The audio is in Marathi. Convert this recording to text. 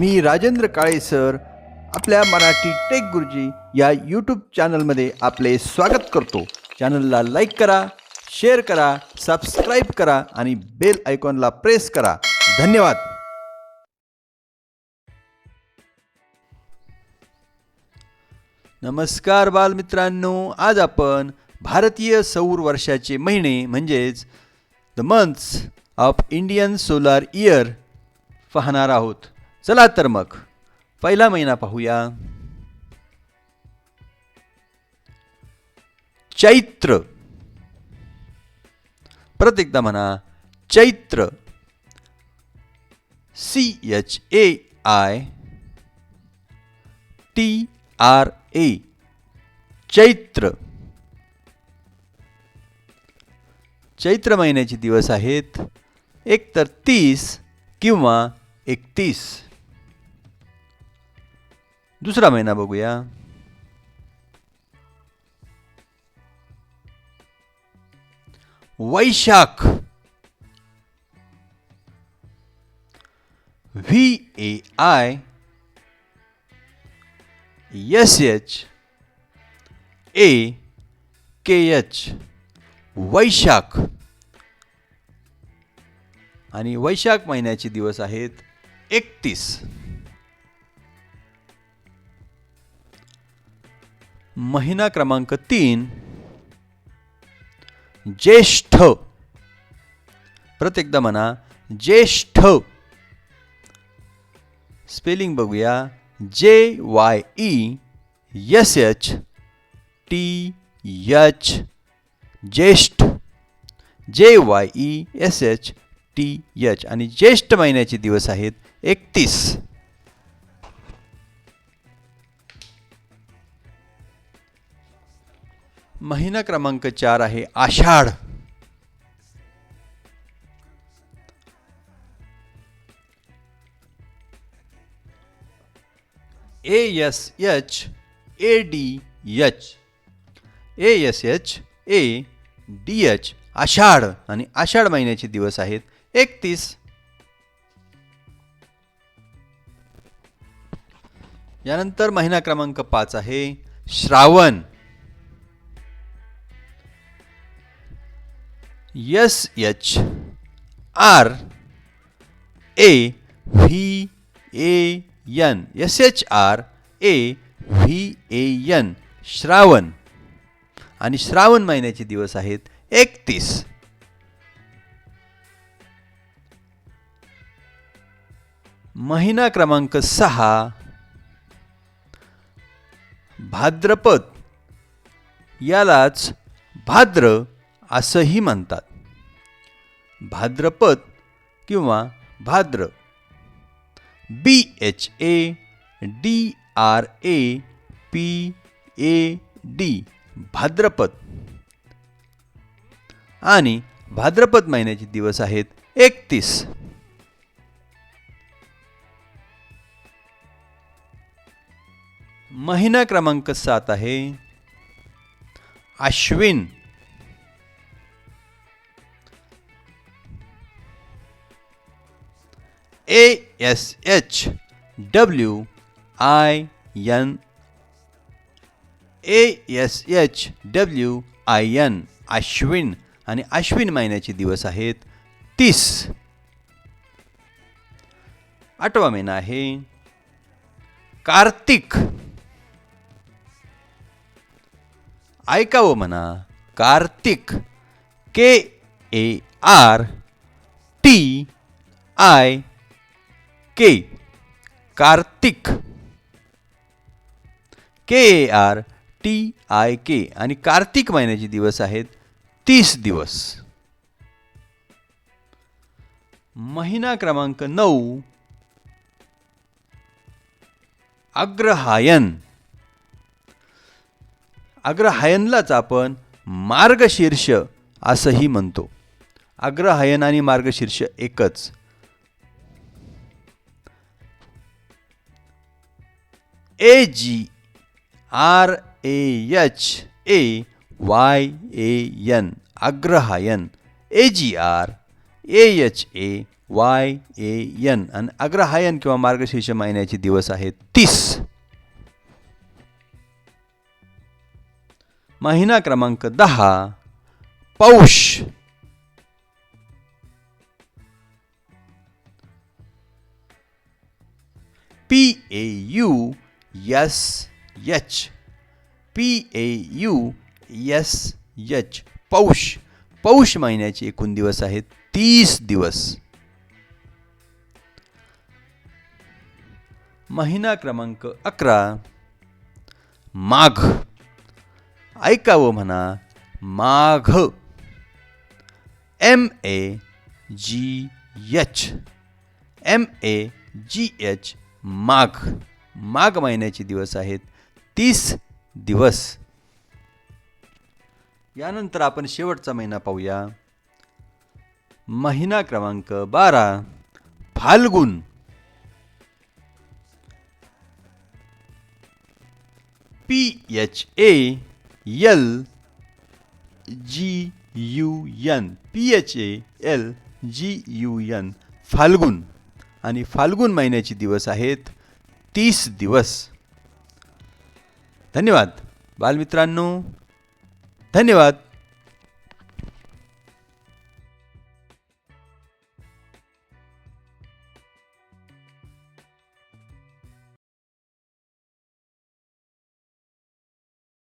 मी राजेंद्र काळे सर. आपल्या मराठी टेक गुरुजी या यूट्यूब चॅनलमध्ये आपले स्वागत करतो. चॅनलला लाईक करा शेअर करा सबस्क्राईब करा आणि बेल आयकॉनला प्रेस करा. धन्यवाद. नमस्कार बालमित्रांनो. आज आपण भारतीय सौर वर्षाचे महिने म्हणजेच the months of Indian solar year पाहणार आहोत. चला तर मग पहिला महिना पाहूया. चैत्र. परत एकदा म्हणा Chaitra. C H A I T R A Chaitra. Chaitra महिन्याचे दिवस आहेत एक तर तीस किंवा एकतीस. दुसरा महिना बघूया. Vaishakh. V A I S H A K H Vaishakh. आणि वैशाख महिन्याचे दिवस आहेत एकतीस. महिना क्रमांक तीन ज्येष्ठ. परत एकदा म्हणा ज्येष्ठ. स्पेलिंग बघूया J Y E S H T H Jyeshtha. J Y E S H T H आणि ज्येष्ठ महिन्याचे दिवस आहेत एकतीस. महिना क्रमांक चार आहे Ashadh. A S H A D H A S H A D H Ashadh. आणि आषाढ महिन्याचे दिवस आहेत एकतीस. यानंतर महिना क्रमांक पाच आहे Shravan. S H R A V A N S H R A V A N Shravan. आणि श्रावण महिन्याचे दिवस आहेत एकतीस. महिना क्रमांक सहा. भाद्रपद. यालाच भाद्र असंही म्हणतात. भाद्रपद किंवा Bhadra. B H A D R A P A D Bhadrapad. आणि भाद्रपद महिन्याचे दिवस आहेत एकतीस. महिना क्रमांक सात आहे. Ashwin. A S H W I N A S H W I N Ashwin. आणि अश्विन महिन्याचे दिवस आहेत तीस. आठवा महिना आहे कार्तिक. ऐकावं म्हणा Kartik. K A R T I K Kartik. K A R T I K. आणि कार्तिक महिन्याचे दिवस आहेत तीस दिवस. महिना क्रमांक नऊ. अग्रहायन. अग्रहायनलाच आपण मार्गशीर्ष असंही म्हणतो. अग्रहायन आणि मार्गशीर्ष एकच. A G R A H A Y A N Agrahayan A G R A H A Y A N आणि अग्रहायन किंवा मार्गशीर्ष महिन्याचे दिवस आहेत तीस. महिना क्रमांक दहा Paush. P A U S H P A U S H Paush. Paush महिन्याचे एकूण दिवस आहेत तीस दिवस. महिना क्रमांक अकरा. माघ. ऐकावं म्हणा Magh. M A G H M A G H Magh. Magh महिन्याचे दिवस आहेत. तीस दिवस. यानंतर आपण शेवटचा महिना पाहूया. महिना क्रमांक बारा. Phalgun. P H A L G U N. P H A L G U N. Phalgun. आणि फाल्गुन महिन्याचे दिवस आहेत तीस दिवस. धन्यवाद. बालमित्रांनो धन्यवाद.